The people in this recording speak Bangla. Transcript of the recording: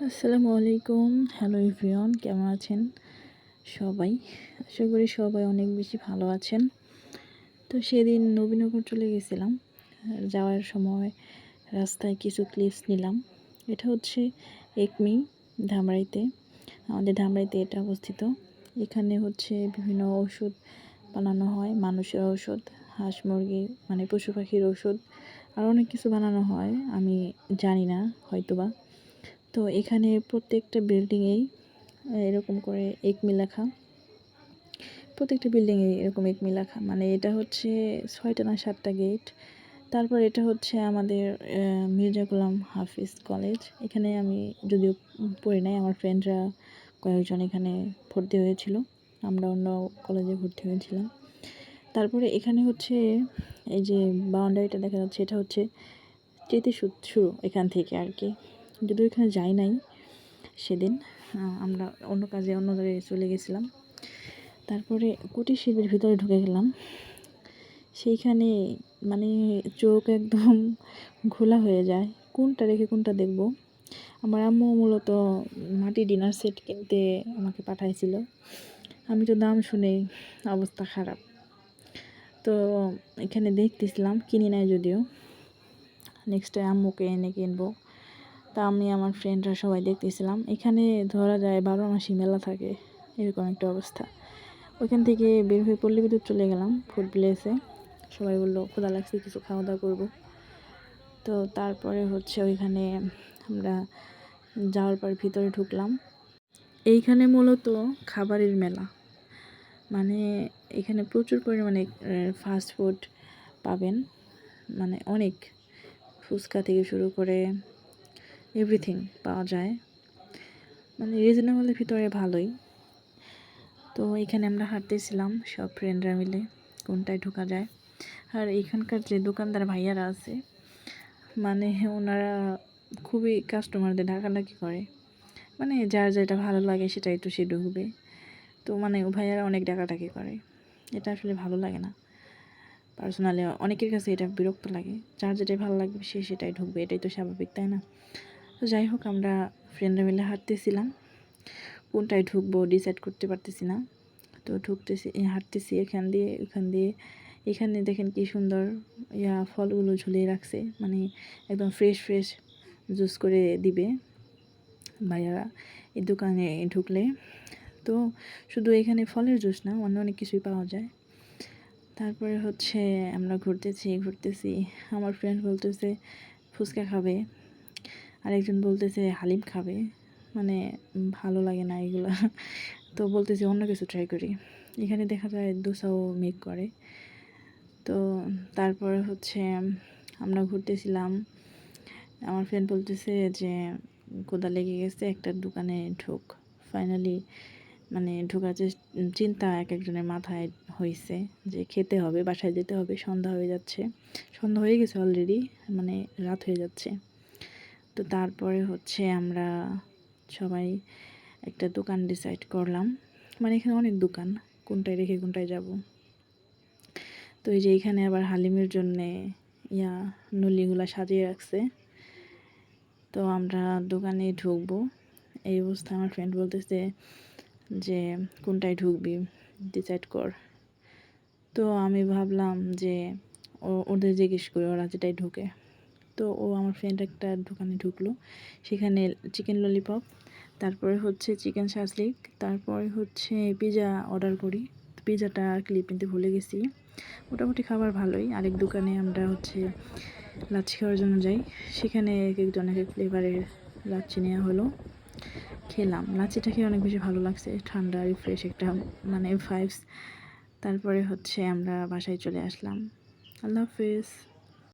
আসসালামু আলাইকুম। হ্যালো এভরিওয়ান কেমন আছেন সবাই? আশা করি সবাই অনেক বেশি ভালো আছেন। তো সেদিন নবীনগর চলে গেছিলাম। যাওয়ার সময় রাস্তায় কিছু ক্লিপস নিলাম। এটা হচ্ছে একমি ধামরাইতে। আমাদের ধামরাইতে এটা অবস্থিত। এখানে হচ্ছে বিভিন্ন ওষুধ বানানো হয়, মানুষের ওষুধ হাঁস মুরগি মানে পশু পাখির ওষুধ আর অনেক কিছু বানানো হয়। আমি জানি না, হয়তোবা। তো এখানে প্রত্যেকটা বিল্ডিংয়েই এরকম করে একমি লেখা। প্রত্যেকটা বিল্ডিংয়ে এরকম একমি লেখা। মানে এটা হচ্ছে ছয়টা না সাতটা গেট। তারপর এটা হচ্ছে আমাদের মির্জা গোলাম হাফিজ কলেজ। এখানে আমি যদিও পড়ি নাই, আমার ফ্রেন্ডরা কয়েকজন এখানে ভর্তি হয়েছিল। আমরা অন্য কলেজে ভর্তি হয়েছিলাম। তারপরে এখানে হচ্ছে এই যে বাউন্ডারিটা দেখা যাচ্ছে, এটা হচ্ছে শুরু এখান থেকে আর কি। যদিও এখানে যাই নাই, সেদিন আমরা অন্য কাজে অন্য জায়গায় চলে গেছিলাম। তারপরে কুটির শিল্পের ভিতরে ঢুকে গেলাম। সেইখানে মানে চোখ একদম ঘোলা হয়ে যায়। কোনটা রেখে কোনটা দেখব? আমার আম্মু মূলত মাটি ডিনার সেট কিনতে আমাকে পাঠাইছিল। আমি তো দাম শুনেই অবস্থা খারাপ। তো এখানে দেখতেছিলাম, কিনি নাই যদিও। নেক্সট টাইম আম্মুকে এনে কিনবো। তা আমি আমার ফ্রেন্ডরা সবাই দেখতেছিলাম। এখানে ধরা যায় বারো মাসি মেলা থাকে, এরকম একটা অবস্থা। ওইখান থেকে বের হয়ে পল্লী বিদ্যুৎ চলে গেলাম ফুড প্লেসে। সবাই বলল, খোদা লাগছে কিছু খাওয়া দাওয়া করব। তো তারপরে হচ্ছে ওইখানে আমরা যাওয়ার পর ভিতরে ঢুকলাম। এইখানে মূলত খাবারের মেলা। মানে এখানে প্রচুর পরিমাণে ফাস্ট ফুড পাবেন। মানে অনেক ফুচকা থেকে শুরু করে এভরিথিং পাওয়া যায়। মানে রিজনেবলের ভিতরে ভালোই। তো এখানে আমরা হাঁটতেছিলাম সব ফ্রেন্ডরা মিলে, কোনটায় ঢোকা যায়। আর এখানকার যে দোকানদার ভাইয়ারা আছে মানে ওনারা খুবই কাস্টমারদের ঢাকাঢাকি করে। মানে যার যেটা ভালো লাগে সেটাই তো সে ঢুকবে। তো মানে ভাইয়ারা অনেক ডাকাডাকি করে। এটা আসলে ভালো লাগে না। পার্সোনালি অনেকের কাছে এটা বিরক্ত লাগে। যার যেটাই ভালো লাগবে সে সেটাই ঢুকবে, এটাই তো স্বাভাবিক, তাই না? তো যাই হোক, আমরা ফ্রেন্ডরা মিলে হাঁটতেছিলাম। কোনটায় ঢুকবো ডিসাইড করতে পারতেছি না। তো ঢুকতেছি হাঁটতেছি এখান দিয়ে, ওখান দিয়ে। এখানে দেখেন কি সুন্দর, ইয়া ফলগুলো ঝুলিয়ে রাখছে। মানে একদম ফ্রেশ ফ্রেশ জুস করে দিবে ভাইয়ারা এই দোকানে ঢুকলে। তো শুধু এখানে ফলের জুস না, অন্য অনেক কিছুই পাওয়া যায়। তারপরে হচ্ছে আমরা ঘুরতেছি ঘুরতেছি। আমার ফ্রেন্ড বলতেছে, ফুচকা খাবে। আরেকজন বলতেছে, হালিম খাবে। মানে ভালো লাগে না এগুলো। তো বলতেছে, অন্য কিছু ট্রাই করি। এখানে দেখা যায় দোসাও মেক করে। তো, তারপরে হচ্ছে, আমরা ঘুরতেছিলাম। আমার ফ্রেন্ড বলতেছে যে, কোদা লেগে গেছে একটা দোকানে ঢোক। ফাইনালি মানে ঢোকার যে চিন্তা এক একজনের মাথায় হয়েছে যে, খেতে হবে, বাসায় যেতে হবে, সন্ধ্যা হয়ে যাচ্ছে। সন্ধ্যা হয়ে গেছে অলরেডি মানে রাত হয়ে যাচ্ছে। তো তারপরে হচ্ছে আমরা সবাই একটা দোকান ডিসাইড করলাম। মানে এখানে অনেক দোকান, কোনটায় রেখে কোনটায় যাব। তো এই যে এখানে আবার হালিমের জন্যে, ইয়া, নলিগুলা সাজিয়ে রাখছে। তো আমরা দোকানে ঢুকবো। এই অবস্থা আমার ফ্রেন্ড বলতেছে যে, কোনটায় ঢুকবি? ডিসাইড কর। তো আমি ভাবলাম যে ওদের জিজ্ঞেস করি ওরা যেটাই ঢুকে। তো ও আমার ফ্রেন্ড একটা দোকানে ঢুকলো। সেখানে চিকেন ললিপপ তারপরে হচ্ছে চিকেন শাসলিক, তারপরে হচ্ছে পিজা অর্ডার করি। পিজাটা ক্লিপ নিতে ভুলে গেছি। মোটামুটি খাবার ভালোই। আরেক দোকানে আমরা হচ্ছে লাচ্ছি খাওয়ার জন্য যাই। সেখানে এক একজন এক এক ফ্লেভারের লাচ্ছি নেওয়া হলো। খেলাম। লাচ্ছিটা খেয়ে অনেক বেশি ভালো লাগছে। ঠান্ডা রিফ্রেশ একটা মানে ফাইভস তারপরে হচ্ছে আমরা বাসায় চলে আসলাম। আল্লাহ হাফিজ।